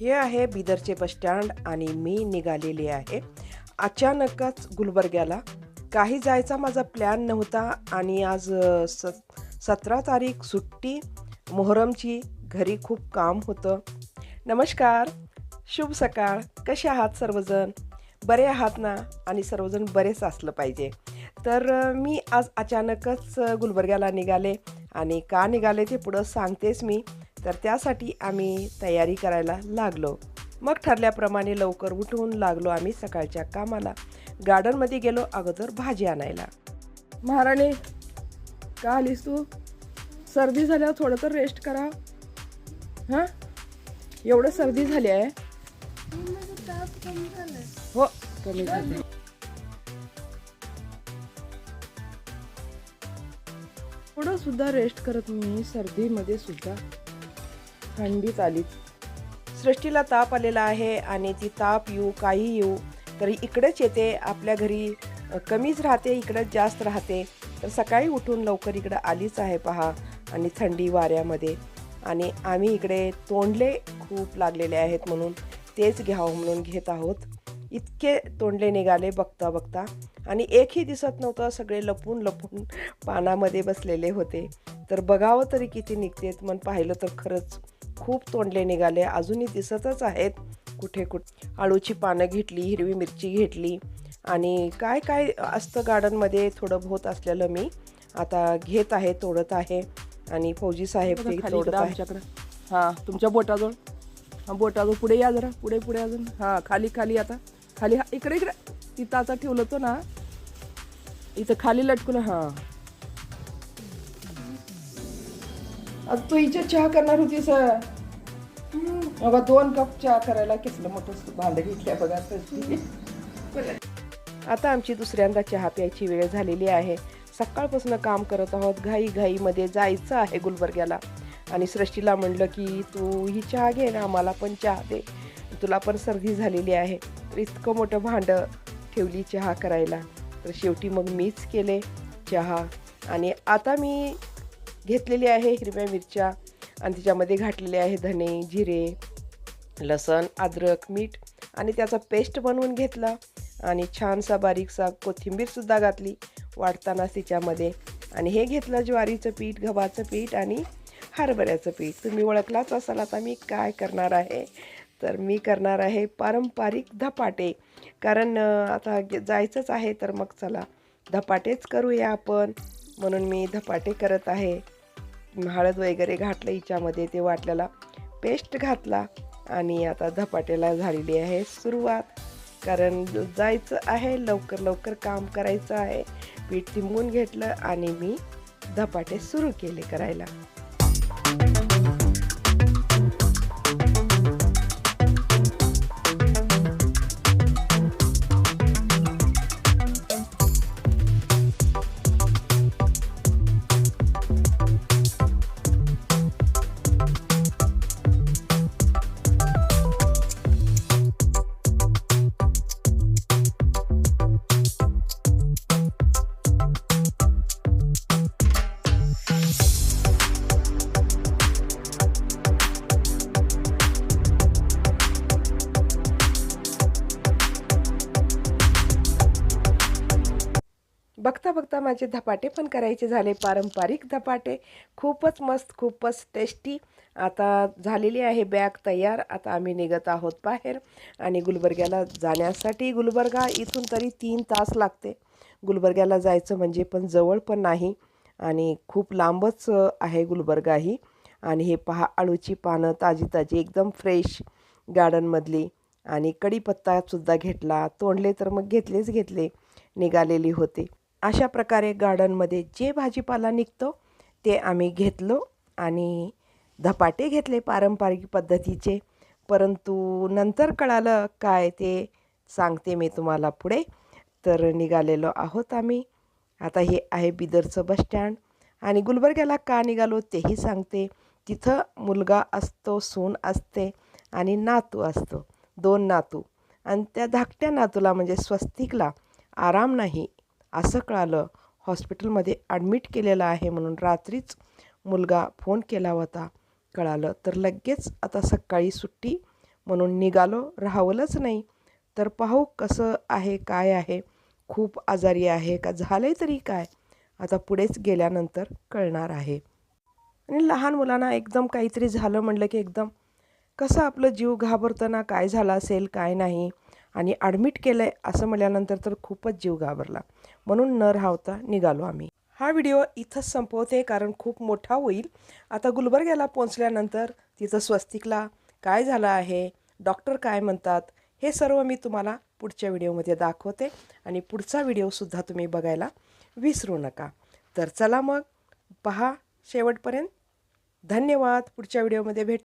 हे आहे बिदरचे बसस्टँड आणि मी निघालेली आहे. अचानकच गुलबर्ग्याला. काही जायचा माझा प्लॅन नव्हता आणि आज स सतरा तारीख सुट्टी. मोहरमची घरी खूप काम होतं. नमस्कार. शुभ सकाळ. कसे आहात सर्वजण? बरे आहात ना? आणि सर्वजण बरेच असलं पाहिजे. तर मी आज अचानकच गुलबर्ग्याला निघाले. आणि का निघाले ते पुढं सांगतेच मी. तर त्यासाठी आम्ही तयारी करायला लागलो. मग ठरल्याप्रमाणे लवकर उठून लागलो आम्ही सकाळच्या कामाला. गार्डनमध्ये गेलो अगोदर भाजी आणायला. महाराणी का आलीस तू? सर्दी झाल्यावर थोडं तर रेस्ट करा. हां? एवढं सर्दी झाली आहे. हो कमी झाले. थोडं सुद्धा रेस्ट करत मी सर्दीमध्ये सुद्धा. थंडीच आलीच सृष्टीला ताप आलेला आहे आणि ती ताप येऊ काही येऊ तरी इकडेच येते आपल्या घरी कमीच राहते इकडंच जास्त राहते. तर सकाळी उठून लवकर इकडं आलीच आहे पहा आणि थंडी वाऱ्यामध्ये. आणि आम्ही इकडे तोंडले खूप लागलेले आहेत म्हणून तेच घ्यावं म्हणून घेत आहोत. इतके तोंडले निघाले बघता बघता आणि एकही दिसत नव्हतं सगळे लपून लपून पानामध्ये बसलेले होते. तर बघावं तरी किती निघतेत मन पाहिलं तर खरंच खूप तोंडले निघाले. अजूनही दिसतच आहेत कुठे कुठे. आळूची पानं घेतली हिरवी मिरची घेतली. आणि काय काय असतं गार्डनमध्ये थोडं बहुत असलेलं मी आता घेत आहे तोडत आहे. आणि फौजी साहेब ते तोडत आहे आमच्याकडं. हां. तुमच्या बोटाजवळ. हां बोटाजवळ. पुढे या जरा. पुढे पुढे अजून. हां खाली खाली आता. खाली हा इकडे इकडे. तिथं आता ठेवलं होतं ना. इथं खाली लटकून हां. आज तू हिच्या चहा करणार होतीस बघा दोन कप चहा करायला कितलं मोठं भांडं घेतल्या बघा. आता. आमची दुसऱ्यांदा चहा प्यायची वेळ झालेली आहे. सकाळपासून काम करत आहोत घाई घाईमध्ये जायचं आहे गुलबर्ग्याला. आणि सृष्टीला म्हणलं की तू ही चहा घे ना आम्हाला पण चहा दे. तुला पण सर्दी झालेली आहे. तर इतकं मोठं भांडं ठेवली चहा करायला. तर शेवटी मग मीच केले चहा. आणि आता मी घेतलेली आहे हिरव्या मिरच्या आणि त्याच्यामध्ये घातलेले आहे धने जिरे लसण अद्रक मीठ आणि त्याचा पेस्ट बनवून घेतला आणि छानसा बारीकसा कोथिंबीरसुद्धा घातली वाटतानाच तिच्यामध्ये. आणि हे घेतलं ज्वारीचं पीठ गव्हाचं पीठ आणि हरभऱ्याचं पीठ. तुम्ही ओळखलाच असाल आता मी काय करणार आहे? तर मी करणार आहे पारंपरिक धपाटे. कारण आता जायचंच आहे तर मग चला धपाटेच करूया आपण. म्हणून मी धपाटे करत आहे. हळद वगैरे घातलं हिच्यामध्ये ते वाटल्याला पेस्ट घातला आणि आता धपाट्याला झालेली आहे सुरुवात. कारण जायचं आहे लवकर लवकर काम करायचं आहे. पीठ तिंबून घेतलं आणि मी धपाटे सुरू केले करायला. बघता बघता माझे धपाटे पण करायचे झाले. पारंपरिक धपाटे. खूपच मस्त खूपच टेस्टी आता झालेली आहे बॅग तयार. आता आम्ही निघत आहोत बाहेर आणि गुलबर्ग्याला जाण्यासाठी. गुलबर्गा इथून तरी तीन तास लागते. गुलबर्ग्याला जायचं म्हणजे पण जवळ पण नाही आणि खूप लांबच आहे गुलबर्गा ही. आणि हे पहा आळूची पानं ताजी ताजी एकदम फ्रेश गार्डनमधली आणि कढीपत्तासुद्धा घेतला. तोंडले तर मग घेतलेच घेतले. निघालेली होती. अशा प्रकारे गार्डनमध्ये जे भाजीपाला निघतो ते आम्ही घेतलो आणि धपाटे घेतले पारंपरिक पद्धतीचे. परंतु नंतर कळालं काय ते सांगते मी तुम्हाला पुढे. तर निघालेलो आहोत आम्ही. आता हे आहे बिदरचं बसस्टँड आणि गुलबर्ग्याला का निघालो तेही सांगते. तिथं मुलगा असतो सून असते आणि नातू असतो. दोन नातू. आणि त्या धाकट्या नातूला म्हणजे स्वस्तिकला आराम नाही. असं कळालं. हॉस्पिटलमध्ये ॲडमिट केलेलं आहे म्हणून रात्रीच मुलगा फोन केला होता. कळालं तर लगेच आता सकाळी सुट्टी म्हणून निघालो राहावलंच नाही. तर पाहू कसं आहे काय आहे? खूप आजारी आहे का? झालंय तरी काय? आता पुढेच गेल्यानंतर कळणार आहे. आणि लहान मुलांना एकदम काहीतरी झालं म्हणलं की एकदम कसं आपलं जीव घाबरतं ना काय झालं असेल? काय नाही? आणि ॲडमिट केलं आहे असं म्हटल्यानंतर तर खूपच जीव घाबरला. म्हणून न राहता निघालो आम्ही. हा व्हिडिओ इथंच संपवते कारण खूप मोठा होईल. आता गुलबर्ग्याला पोचल्यानंतर तिथं स्वस्तिकला काय झालं आहे डॉक्टर काय म्हणतात हे सर्व मी तुम्हाला पुढच्या व्हिडिओमध्ये दाखवते आणि पुढचा व्हिडिओसुद्धा तुम्ही बघायला विसरू नका. तर चला मग पहा शेवटपर्यंत. धन्यवाद पुढच्या व्हिडिओमध्ये भेट